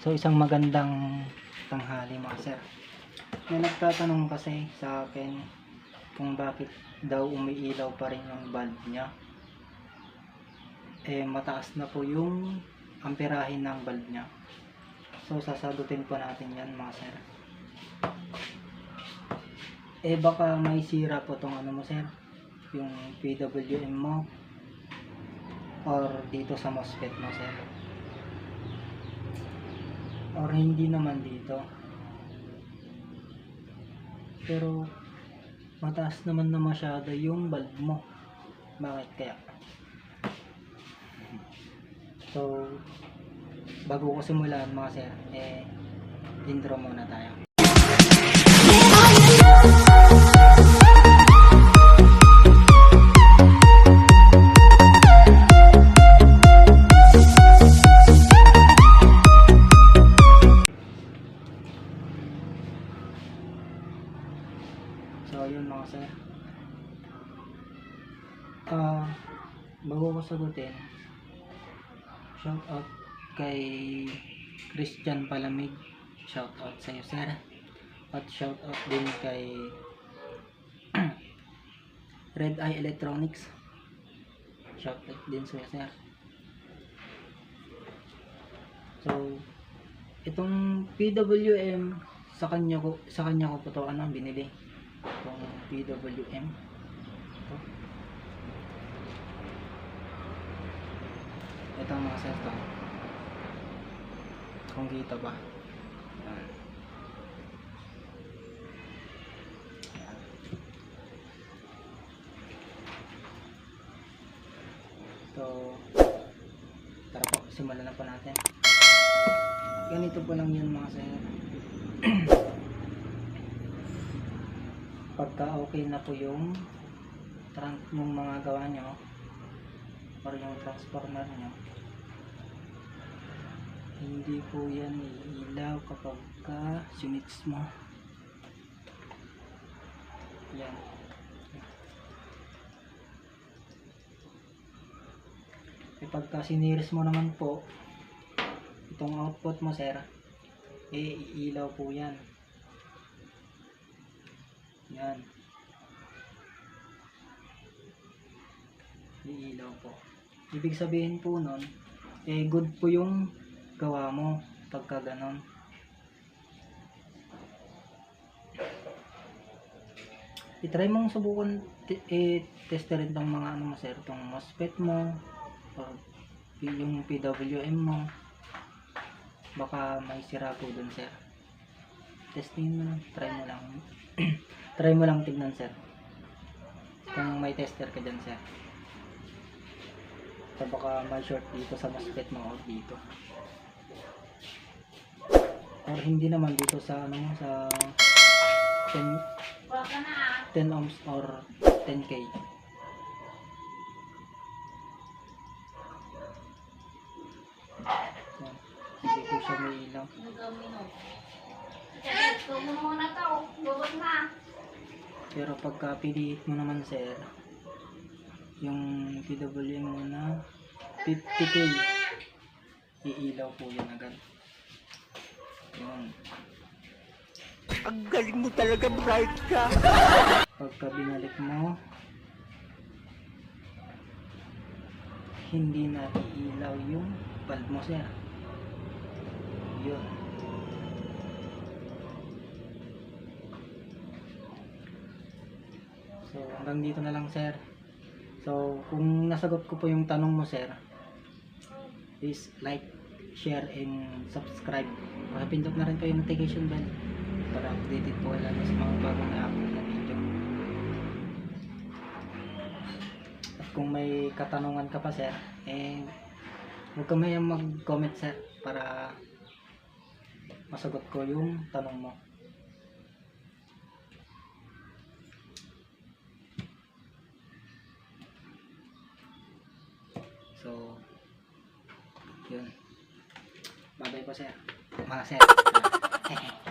So isang magandang tanghali mga sir. May nagtatanong kasi sa akin kung bakit daw umiilaw pa rin yung bulb niya. Eh mataas na po yung amperahin ng bulb niya. So sasagutin po natin yan mga sir. Eh baka may sira po tong ano mo sir. Yung PWM mo. Or dito sa MOSFET mo sir or hindi naman dito. Pero mataas naman na masyado yung bulb mo. Bakit kaya? So bago ko simulan mga sir eh intro muna tayo So, yun mga sir. Ah, bago ko sagutin, shout out kay Christian Palamig. Shout out sa iyo, sir. At shout out din kay Red Eye Electronics. Shout out din sa iyo, sir. So, itong PWM sa kanya ko sa kanya ko po to ano binili itong PWM ito. Ito mga to. Kung kita ba. Yan. so tara po simulan na po natin. Ganito po lang yun mga sir pagka okay na po yung tran yung mga gawa nyo or yung transformer nyo hindi po yan iilaw kapag ka units mo. Yan. E pagka siniris mo naman po itong output mo sir eh iilaw po yan yan. Iilaw po. Ibig sabihin po nun eh good po yung gawa mo pagka ganon itry mong subukan t- eh, testerin tong mga ano mo sir tong MOSFET mo or yung PWM mo. Baka may sira po dun sir testing mo lang try mo lang. Try mo lang tignan sir. Kung may tester ka dyan sir. So baka may short dito sa MOSFET mo or dito. Or hindi naman dito sa ano sa 10 10 ohms or 10k Yan. hindi po siya may ilaw muna to. Bubot na. Pero pagka piliit mo naman sir, yung PWM mo na 50k, iilaw po yan agad. Yun. Ang galing mo talaga, bright ka. Pagka binalik mo, hindi na iilaw yung bulb mo sir. Yun. So, hanggang dito na lang, sir. So, kung nasagot ko po yung tanong mo, sir, please like, share, and subscribe. Pakipindot na rin po notification bell para updated po lalo sa mga bagong na-upload na video. At kung may katanungan ka pa, sir, eh, huwag ka mag-comment, sir, para masagot ko yung tanong mo. So, yun. Babay po sir. Mga sir.